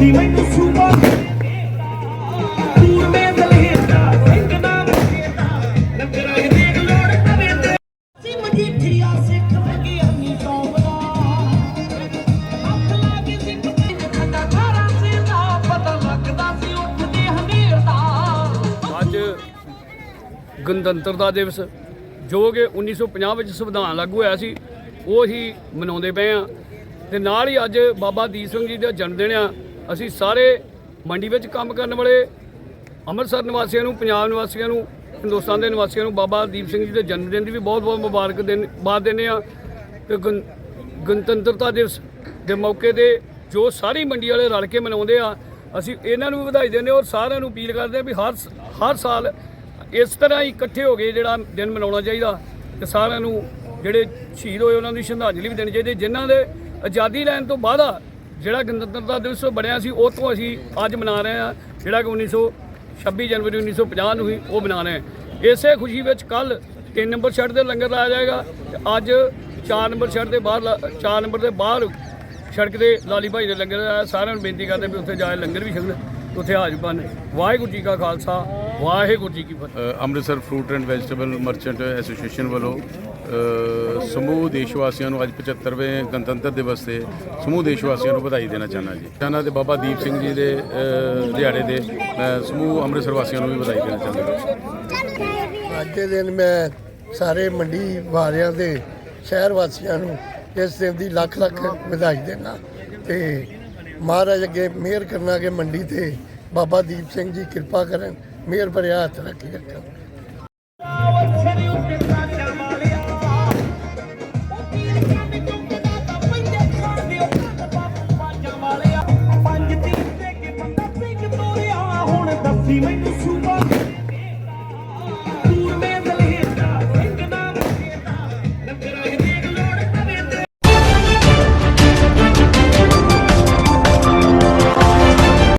ਨੀ ਮੈਨੂੰ ਸੂਬਾ ਅੱਜ ਗਣਤੰਤਰਤਾ ਦਿਵਸ, ਜੋ ਕਿ 1950 ਵਿੱਚ ਸੰਵਿਧਾਨ ਲਾਗੂ ਹੋਇਆ ਸੀ, ਉਹ ਹੀ ਮਨਾਉਂਦੇ ਪਏ ਆ ਤੇ ਨਾਲ ਹੀ ਅੱਜ ਬਾਬਾ ਦੀਪ ਸਿੰਘ ਜੀ ਦਾ ਜਨਮ ਦਿਨ ਆ। ਅਸੀਂ ਸਾਰੇ ਮੰਡੀ ਵਿੱਚ ਕੰਮ ਕਰਨ ਵਾਲੇ ਅੰਮ੍ਰਿਤਸਰ ਨਿਵਾਸੀਆਂ ਨੂੰ, ਪੰਜਾਬ ਨਿਵਾਸੀਆਂ ਨੂੰ, ਹਿੰਦੁਸਤਾਨ ਦੇ ਨਿਵਾਸੀਆਂ ਨੂੰ ਬਾਬਾ ਦੀਪ ਸਿੰਘ ਜੀ ਦੇ ਜਨਮ ਦਿਨ ਦੀ ਵੀ ਬਹੁਤ ਬਹੁਤ ਮੁਬਾਰਕ ਦਿਨ ਬਾਦ ਦਿੰਦੇ ਆ ਤੇ ਗਣ- ਗਣਤੰਤਰਤਾ ਦਿਵਸ ਦੇ ਮੌਕੇ ਤੇ ਜੋ ਸਾਰੀ ਮੰਡੀ ਵਾਲੇ ਰਲ ਕੇ ਮਨਾਉਂਦੇ ਆ, ਅਸੀਂ ਇਹਨਾਂ ਨੂੰ ਵੀ ਵਧਾਈ ਦਿੰਦੇ ਔਰ ਸਾਰਿਆਂ ਨੂੰ ਅਪੀਲ ਕਰਦੇ ਆ ਵੀ ਹਰ ਸ- ਹਰ ਸਾਲ ਇਸ ਤਰ੍ਹਾਂ ਹੀ ਇਕੱਠੇ ਹੋ ਕੇ ਜਿਹੜਾ ਦਿਨ ਮਨਾਉਣਾ ਚਾਹੀਦਾ ਤੇ ਸਾਰਿਆਂ ਨੂੰ ਜਿਹੜੇ ਸ਼ਹੀਦ ਹੋਏ ਉਹਨਾਂ ਦੀ ਸ਼ਰਧਾਂਜਲੀ ਵੀ ਦੇਣੀ ਚਾਹੀਦੀ ਜਿਨ੍ਹਾਂ ਦੇ ਆਜ਼ਾਦੀ ਲੈਣ ਤੋਂ ਬਾਅਦ ਜਿਹੜਾ ਗਣਤੰਤਰਤਾ ਦਿਵਸ ਬਣਿਆ ਸੀ, ਉਹ ਤੋਂ ਅਸੀਂ ਅੱਜ ਮਨਾ ਰਹੇ ਹਾਂ। ਜਿਹੜਾ ਕਿ 1926 ਜਨਵਰੀ 1950 ਨੂੰ ਹੀ ਉਹ ਮਨਾ ਰਹੇ ਹਾਂ। ਇਸੇ ਖੁਸ਼ੀ ਵਿੱਚ ਕੱਲ 3 ਨੰਬਰ ਛੱਡ ਦੇ ਲੰਗਰ ਲਾਇਆ ਜਾਏਗਾ। ਤੇ ਅੱਜ 4 ਨੰਬਰ ਛੱਡ ਦੇ ਬਾਹਰ 4 ਨੰਬਰ ਦੇ ਬਾਹਰ ਸੜਕ ਦੇ ਲਾਲੀ ਭਾਈ ਦੇ ਲੰਗਰ ਲਾਇਆ ਸਾਰਿਆਂ ਨੂੰ ਬੇਨਤੀ ਕਰਦੇ ਵੀ ਉੱਥੇ ਜਾ ਲੰਗਰ ਵੀ ਛਕਣ। ਉੱਥੇ ਹਾਜ਼ਰ ਬਣ ਵਾਹਿਗੁਰੂ ਜੀ ਕਾ ਖਾਲਸਾ, ਵਾਹਿਗੁਰੂ ਜੀ ਕੀ ਫਤਿਹ। Amritsar fruit and vegetable merchant association ਵੱਲੋਂ ਸਮੂਹ ਦੇਸ਼ ਵਾਸੀਆਂ ਨੂੰ ਅੱਜ 75ਵੇਂ ਗਣਤੰਤਰ ਦਿਵਸ ਤੇ ਸਮੂਹ ਦੇਸ਼ ਵਾਸੀਆਂ ਨੂੰ ਵਧਾਈ ਦੇਣਾ ਚਾਹੁੰਦਾ ਜੀ। ਚਾਹੁੰਦਾ ਤੇ ਬਾਬਾ ਦੀਪ ਸਿੰਘ ਜੀ ਦੇ ਦਿਹਾੜੇ ਦੇ ਮੈਂ ਸਮੂਹ ਅੰਮ੍ਰਿਤਸਰ ਵਾਸੀਆਂ ਨੂੰ ਵੀ ਵਧਾਈ ਦੇਣਾ ਚਾਹੁੰਦਾ ਅੱਜ ਦੇ ਦਿਨ ਮੈਂ ਸਾਰੇ ਮੰਡੀ ਵਾਲਿਆਂ ਦੇ ਸ਼ਹਿਰ ਵਾਸੀਆਂ ਨੂੰ ਇਸ ਦਿਨ ਦੀ ਲੱਖ ਲੱਖ ਵਧਾਈ ਦੇਣਾ ਤੇ ਮਹਾਰਾਜ ਅੱਗੇ ਮਿਹਰ ਕਰਨਾ ਕਿ ਮੰਡੀ ਤੇ ਬਾਬਾ ਦੀਪ ਸਿੰਘ ਜੀ ਕਿਰਪਾ ਕਰਨ, ਮਿਹਰ ਭਰਿਆ ਹੱਥ ਰੱਖੀ ਰੱਖਣ।